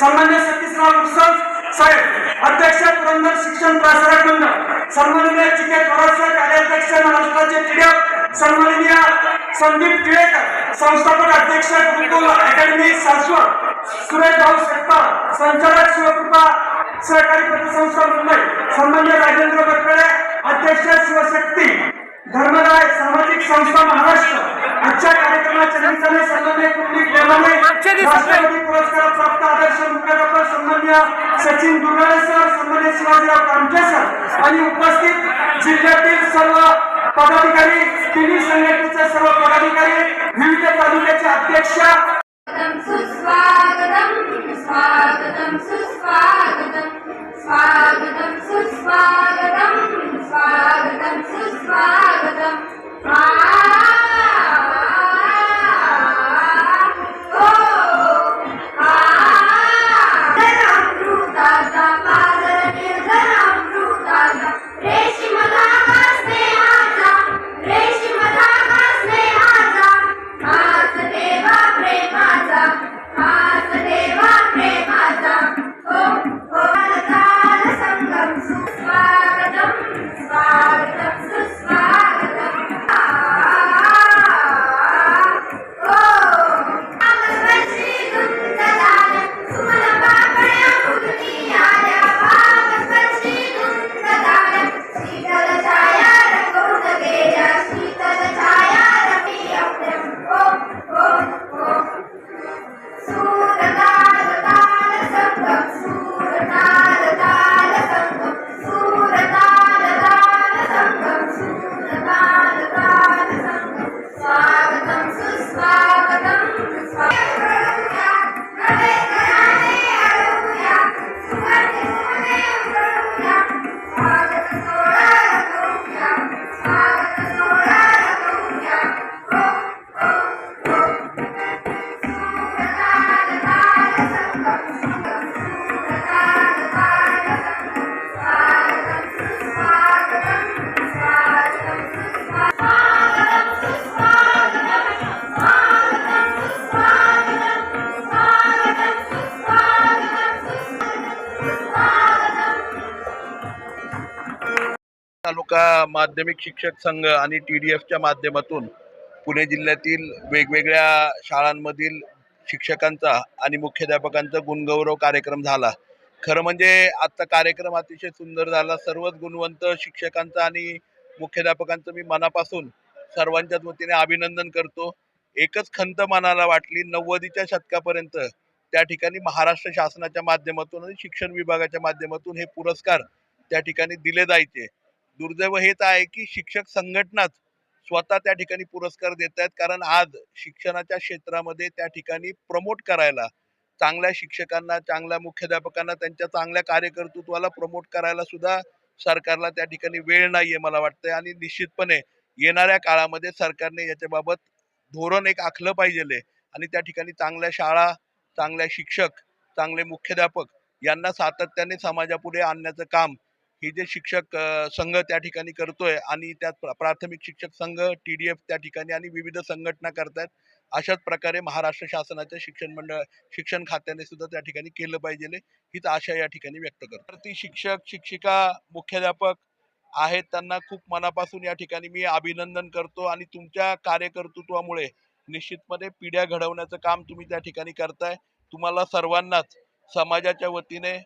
सन्मान्य सतीशराव उत्सव साहेब अध्यक्ष पुरंदर शिक्षण प्रसारक मंडळ सन्माननीय चिके थोरात कार्याध्यक्ष महाराष्ट्राचे टिळक सन्माननीय संदीप टिळेकर संस्थापक अध्यक्ष गुरुकुल अकॅडमी सासवड सुरेश भाऊ शेट्टार संचालक शिवकृपा सहकारी पतसंस्था मुंबई सन्मान्य राजेंद्र बरकडे अध्यक्ष शिवशक्ती धर्मराय सामाजिक संस्था महाराष्ट्र आजच्या कार्यक्रमाच्या निमित्ताने प्रेमाने राष्ट्रपती पुरस्कार प्राप्त आदर्श मुख्याध्यापक सन्मान्य सचिन दुर्गाडे सर सन्मान्य शिवाजीराव कामटे सर. आणि उपस्थित जिल्ह्यातील सर्व पदाधिकारी तिन्ही संघटनेचे सर्व पदाधिकारी विविध तालुक्याचे अध्यक्ष माध्यमिक शिक्षक संघ आणि टी डी एफच्या माध्यमातून पुणे जिल्ह्यातील वेगवेगळ्या शाळांमधील शिक्षकांचा आणि मुख्याध्यापकांचा गुणगौरव कार्यक्रम झाला. खरं म्हणजे आजचा कार्यक्रम अतिशय सुंदर झाला. सर्वच गुणवंत शिक्षकांचा आणि मुख्याध्यापकांचं मी मनापासून सर्वांच्याच वतीने अभिनंदन करतो. एकच खंत मनाला वाटली नव्वदीच्या शतकापर्यंत त्या ठिकाणी महाराष्ट्र शासनाच्या माध्यमातून आणि शिक्षण विभागाच्या माध्यमातून हे पुरस्कार त्या ठिकाणी दिले जायचे. दुर्दैव हेच आहे की शिक्षक संघटनाच स्वतः त्या ठिकाणी पुरस्कार देत आहेत. कारण आज शिक्षणाच्या क्षेत्रामध्ये त्या ठिकाणी प्रमोट करायला चांगल्या शिक्षकांना चांगल्या मुख्याध्यापकांना त्यांच्या चांगल्या कार्यकर्तृत्वाला प्रमोट करायला सुद्धा सरकारला त्या ठिकाणी वेळ नाहीये मला वाटतंय. आणि निश्चितपणे येणाऱ्या काळामध्ये सरकारने याच्याबाबत धोरण एक आखलं पाहिजे आणि त्या ठिकाणी चांगल्या शाळा चांगल्या शिक्षक चांगले मुख्याध्यापक यांना सातत्याने समाजापुढे आणण्याचं काम ही जे शिक्षक संघ त्या ठिकाणी करतोय आणि त्यात प्राथमिक शिक्षक संघ टी डी एफ त्या ठिकाणी आणि विविध संघटना करतायत अशाच प्रकारे महाराष्ट्र शासनाच्या शिक्षण मंडळ शिक्षण खात्याने सुद्धा त्या ठिकाणी केलं पाहिजे हीच आशा या ठिकाणी व्यक्त करतो. तर ती शिक्षक शिक्षिका मुख्याध्यापक आहेत त्यांना खूप मनापासून या ठिकाणी मी अभिनंदन करतो आणि तुमच्या कार्यकर्तृत्वामुळे निश्चितपणे पिढ्या घडवण्याचं काम तुम्ही त्या ठिकाणी करताय. तुम्हाला सर्वांनाच समाजाच्या वतीने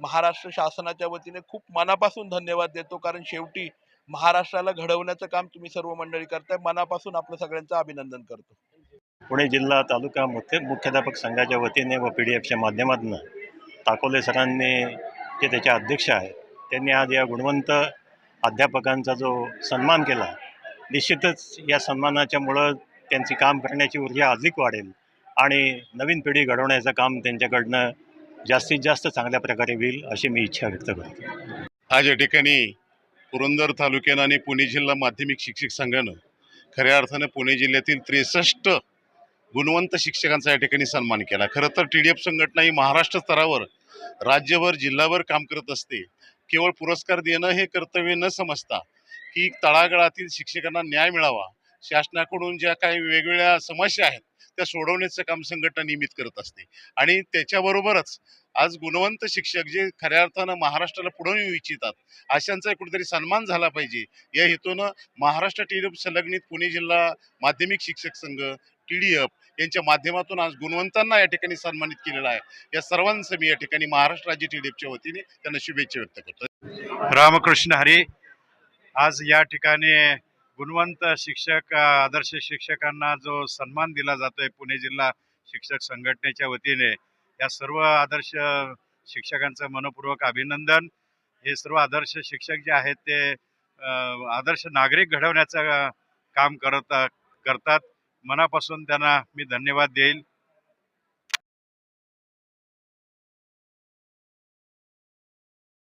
महाराष्ट्र शासनाच्या वतीने खूप मनापासून धन्यवाद देतो. कारण शेवटी महाराष्ट्राला घडवण्याचं काम तुम्ही सर्व मंडळी करताय. मनापासून आपलं सगळ्यांचं अभिनंदन करतो. पुणे जिल्हा तालुका मुख्य मुख्याध्यापक संघाच्या वतीने व पी डी एफच्या माध्यमातून ताकोले सरांनी जे त्याचे अध्यक्ष आहेत त्यांनी आज या गुणवंत अध्यापकांचा जो सन्मान केला निश्चितच या सन्मानाच्यामुळं त्यांची काम करण्याची ऊर्जा अधिक वाढेल आणि नवीन पिढी घडवण्याचं काम त्यांच्याकडनं जास्तीत जास्त चांगल्या प्रकारे होईल अशी मी इच्छा व्यक्त करतो. आज या ठिकाणी पुरंदर तालुक्यानं आणि पुणे जिल्हा माध्यमिक शिक्षक संघानं खऱ्या अर्थानं पुणे जिल्ह्यातील त्रेसष्ट गुणवंत शिक्षकांचा या ठिकाणी सन्मान केला. खरं तर टी डी एफ संघटना ही महाराष्ट्र स्तरावर राज्यभर जिल्हाभर काम करत असते. केवळ पुरस्कार देणं हे कर्तव्य न समजता की तळागाळातील शिक्षकांना न्याय मिळावा. शासनाकडून ज्या काही वेगवेगळ्या समस्या आहेत त्या सोडवण्याचं काम संघटना नियमित करत असते. आणि त्याच्याबरोबरच आज गुणवंत शिक्षक जे खऱ्या अर्थानं महाराष्ट्राला पुढे येऊ इच्छितात अशांचा कुठेतरी सन्मान झाला पाहिजे. या हेतूनं महाराष्ट्र टी डी एफ संलग्नित पुणे जिल्हा माध्यमिक शिक्षक संघ टी डी एफ यांच्या माध्यमातून आज गुणवंतांना या ठिकाणी सन्मानित केलेला आहे. या सर्वांचं मी या ठिकाणी महाराष्ट्र राज्य टी डी एफच्या वतीने त्यांना शुभेच्छा व्यक्त करतो. रामकृष्ण हरी आज या ठिकाणी गुणवंत शिक्षक आदर्श शिक्षकांना जो सन्मान दिला जातोय पुणे जिल्हा शिक्षक संघटनेच्या वतीने या सर्व आदर्श शिक्षकांचं मनपूर्वक अभिनंदन. हे सर्व आदर्श शिक्षक जे आहेत ते आदर्श नागरिक घडवण्याचं काम करत करतात. मनापासून त्यांना मी धन्यवाद देईल.